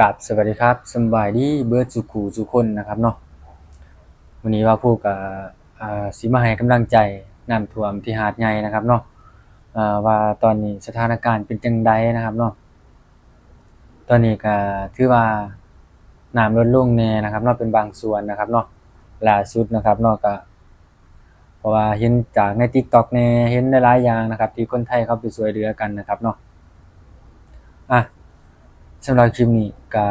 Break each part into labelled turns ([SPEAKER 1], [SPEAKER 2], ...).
[SPEAKER 1] กับสวัสดีครับสบายดีเบิร์ดสุขูสุคนนะครับเนาะวันนี้ว่าพูดกับสีมาให้กำลังใจน้ำท่วมที่หาดใหญ่นะครับเนาะว่าตอนนี้สถานการณ์เป็นจังใดนะครับเนาะตอนนี้ก็ถือว่าน้ำลดลงแน่นะครับเนาะเป็นบางส่วนนะครับเนาะล่าสุดนะครับเนาะก็เพราะว่าเห็นจากใน TikTok แน่เห็นหลายอย่างนะครับ ที่คนไทยเขาไปช่วยเหลือกันนะครับเนาะอะ สำหรับคลิปนี้ก็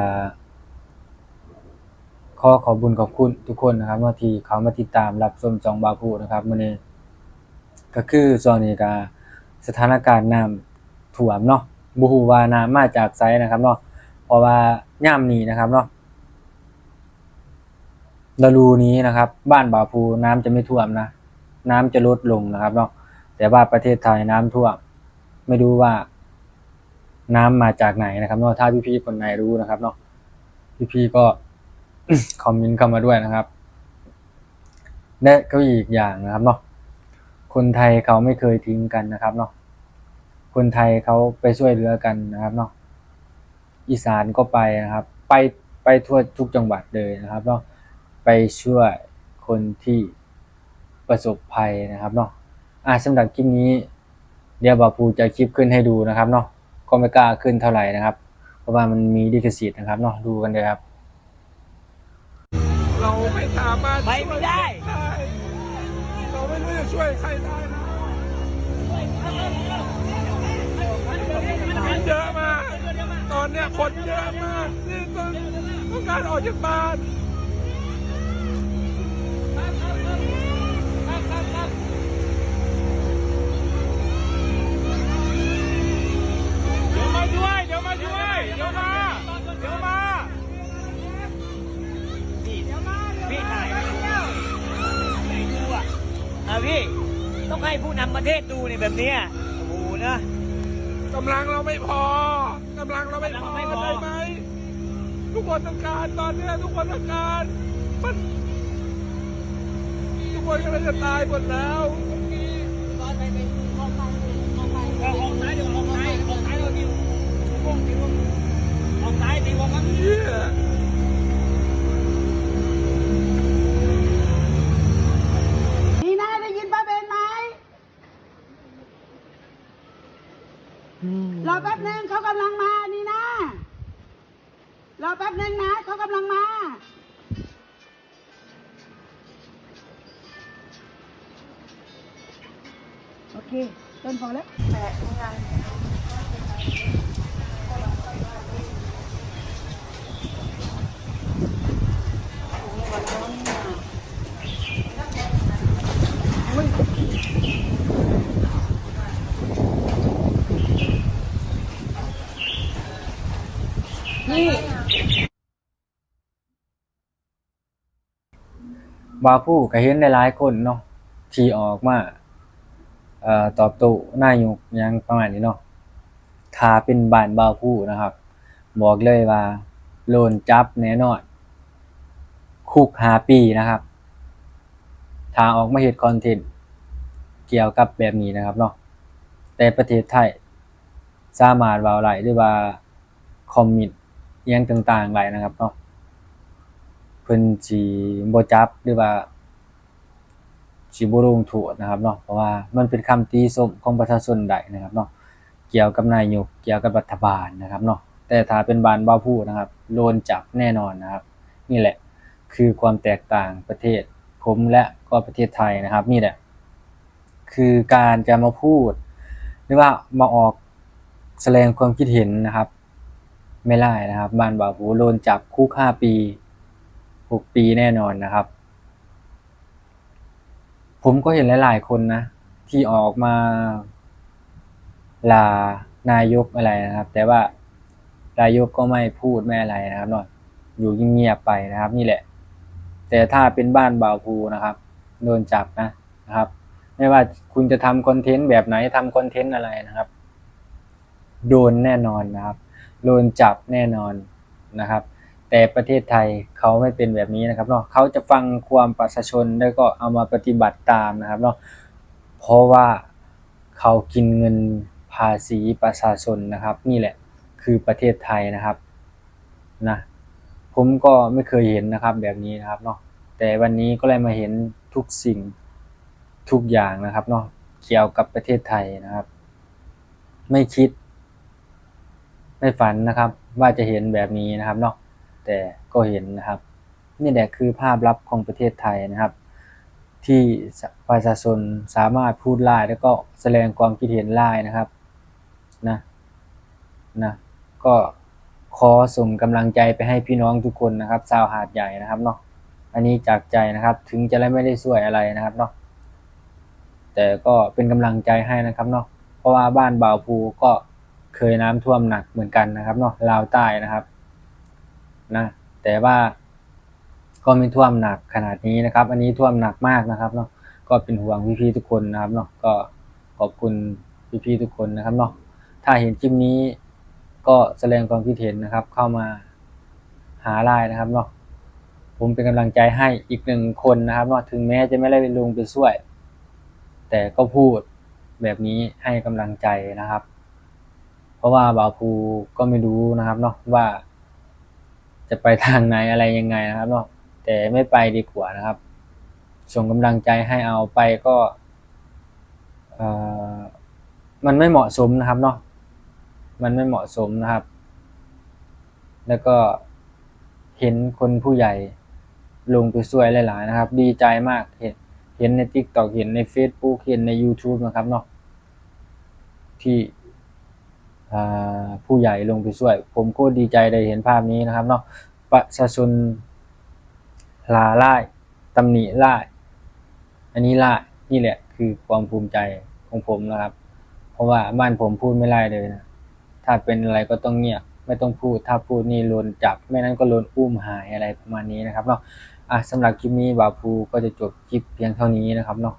[SPEAKER 1] ขอขอบคุญขอบคุณทุกคนนะครับว่าที่เขามาติดตามรับชมจองบาพูนะครับมื้อนี้ก็คือช่วงนี้ก็สถานการณ์น้ำท่วมเนาะบ่ฮู้ว่าน้ำมาจากไสนะครับเนาะเพราะว่ายามนี้นะครับเนาะฤดูนี้นะครับ บ้านบาพูน้ำจะไม่ท่วมนะ น้ำจะลดลงนะครับเนาะแต่ว่าประเทศไทยน้ำท่วม ไม่รู้ว่า น้ำมาจากไหนนะครับเนาะถ้าพี่ๆคนไหนรู้นะครับเนาะพี่ๆก็คอมเมนต์เข้ามาด้วยนะครับและก็อีกอย่างนะครับเนาะคนไทยเขาไม่เคยทิ้งกันนะครับเนาะคนไทยเขาไปช่วยเหลือกันนะครับเนาะอีสานก็ไปนะครับ ไปไปทั่วทุกจังหวัดเลยนะครับเนาะไปช่วยคนที่ประสบภัยนะครับเนาะอะสำหรับคลิปนี้ เดี๋ยวบาปูจะคลิปขึ้นให้ดูนะครับเนาะ ก็ไม่กล้าขึ้นเท่าไหร่นะครับ เพราะว่ามันมีลิขสิทธิ์นะครับเนาะดูกันเลยครับ
[SPEAKER 2] เราไม่สามารถ
[SPEAKER 3] ไปไม่ได้
[SPEAKER 2] ช่วยใครเราไม่รู้จะช่วยใครได้นะคนเยอะมาก ตอนเนี้ยคนเยอะมากที่ต้องต้องการออกจากบ้าน
[SPEAKER 3] ให้ผู้นำประเทศดูเนี่ยแบบเนี้ยโอ้โหนะ
[SPEAKER 2] กำลังเราไม่พอกำลังเราไม่พอ
[SPEAKER 3] กำลังไม่พอ
[SPEAKER 2] ได้ไหมทุกคนต้องการตอนเนี้ยทุกคนต้องการมันทุกคนกำลังจะตายหมดแล้ว
[SPEAKER 3] ออกซ้ายเดี๋ยวออกซ้ายออกซ้ายเราดิววงดิวออกซ้ายดิวงครับ
[SPEAKER 4] รอแป๊บหนึงเขากำลังมานี่นะรอแป๊บหนึงนะเขากำลังมา โอเคต้นพอแล้วแปะงาน
[SPEAKER 1] บาผู้ก็เห็นหลายๆคนเนาะที่ออกมาเอ่อตอบโต้นายกยังประมาณนี้เนาะถ้าเป็นบ้านบาผู้นะครับ บอกเลยว่าโดนจับแน่นอนคุกห้าปีนะครับถ้าออกมาเฮ็ดคอนเทนต์เกี่ยวกับแบบนี้นะครับเนาะแต่ประเทศไทยสามารถว้าไหลหรือว่าคอมมิตยังต่างๆไหลนะครับเนาะ พิ่นสิบ่จับหรือว่าสิบ่ลงโทษนะครับเนาะเพราะว่ามันเป็นคำตีส้มของประชาชนได้นะครับเนาะเกี่ยวกับนายกเกี่ยวกับรัฐบาลนะครับเนาะแต่ถ้าเป็นบ้านบ่าวผู้นะครับโดนจับแน่นอนนะครับ นี่แหละคือความแตกต่างประเทศผมและก็ประเทศไทยนะครับ นี่แหละ คือการจะมาพูด หรือว่ามาออกแสดงความคิดเห็นนะครับ ไม่ได้นะครับบ้านบ่าวผู้โดนจับคุกห้าปี หกปีแน่นอนนะครับ ผมก็เห็นหลาย ๆ คนนะ ที่ออกมาลานายกอะไรนะครับ แต่ว่านายกก็ไม่พูดไม่อะไรนะครับเนาะอยู่เงียบไปนะครับ นี่แหละ แต่ถ้าเป็นบ้านบ่าวภูนะครับ โดนจับนะนะครับ ไม่ว่าคุณจะทำคอนเทนต์แบบไหนทำคอนเทนต์อะไรนะครับ โดนแน่นอนนะครับ โดนจับแน่นอนนะครับ แต่ประเทศไทยเขาไม่เป็นแบบนี้นะครับเนาะเขาจะฟังความประชาชนแล้วก็เอามาปฏิบัติตามนะครับเนาะเพราะว่าเขากินเงินภาษีประชาชนนะครับ นี่แหละคือประเทศไทยนะครับนะผมก็ไม่เคยเห็นนะครับแบบนี้นะครับเนาะแต่วันนี้ก็เลยมาเห็นทุกสิ่งทุกอย่างนะครับเนาะเกี่ยวกับประเทศไทยนะครับ ไม่คิด ไม่ฝันนะครับ ว่าจะเห็นแบบนี้นะครับเนาะ แต่ก็เห็นนะครับ นี่แหละคือภาพลับของประเทศไทยนะครับ ที่ประชาชนสามารถพูดไล่แล้วก็แสดงความคิดเห็นไล่นะครับนะนะก็ขอส่งกำลังใจไปให้พี่น้องทุกคนนะครับชาวหาดใหญ่นะครับเนาะอันนี้จากใจนะครับถึงจะไม่ได้ช่วยอะไรนะครับเนาะแต่ก็เป็นกำลังใจให้นะครับเนาะเพราะว่าบ้านบ่าวภูก็เคยน้ำท่วมหนักเหมือนกันนะครับเนาะลาวใต้นะครับ นะ แต่ว่าก็ไม่ท่วมหนักขนาดนี้นะครับ อันนี้ท่วมหนักมากนะครับเนาะก็เป็นห่วงพี่ๆทุกคนนะครับเนาะก็ขอบคุณพี่ๆทุกคนนะครับเนาะถ้าเห็นคลิปนี้ก็แสดงความคิดเห็นนะครับ เข้ามาหาไลน์นะครับเนาะผมเป็นกำลังใจให้อีกหนึ่งคนนะครับเนาะถึงแม้จะไม่ได้ไปลงไปช่วย แต่ก็พูดแบบนี้ให้กำลังใจนะครับ เพราะว่าบ่าวภูก็ไม่รู้นะครับเนาะว่า จะไปทางไหนอะไรยังไงนะครับเนาะแต่ไม่ไปดีกว่านะครับ ส่งกำลังใจให้เอาไปก็เออมันไม่เหมาะสมนะครับเนาะมันไม่เหมาะสมนะครับ แล้วก็เห็นคนผู้ใหญ่ลงไปช่วยหลายๆนะครับ ดีใจมากเห็นเห็นใน TikTok เห็นใน Facebook เห็นใน YouTube นะครับเนาะที่ ผู้ใหญ่ลงไปช่วย ผมก็ดีใจได้เห็นภาพนี้นะครับเนาะประชาชนลาไล่ตำหนิไล่อันนี้ไล่นี่แหละคือความภูมิใจของผมนะครับ เพราะว่าบ้านผมพูดไม่ไล่เลยนะถ้าเป็นอะไรก็ต้องเงียบไม่ต้องพูดถ้าพูดนี่โดนจับ ไม่นั้นก็โดนอุ้มหายอะไรประมาณนี้นะครับเนาะอะสำหรับคลิปนี้บาภูก็จะจบคลิปเพียงเท่านี้นะครับเนาะ